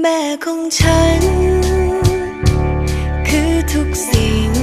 แม่ของฉัน คือทุกสิ่ง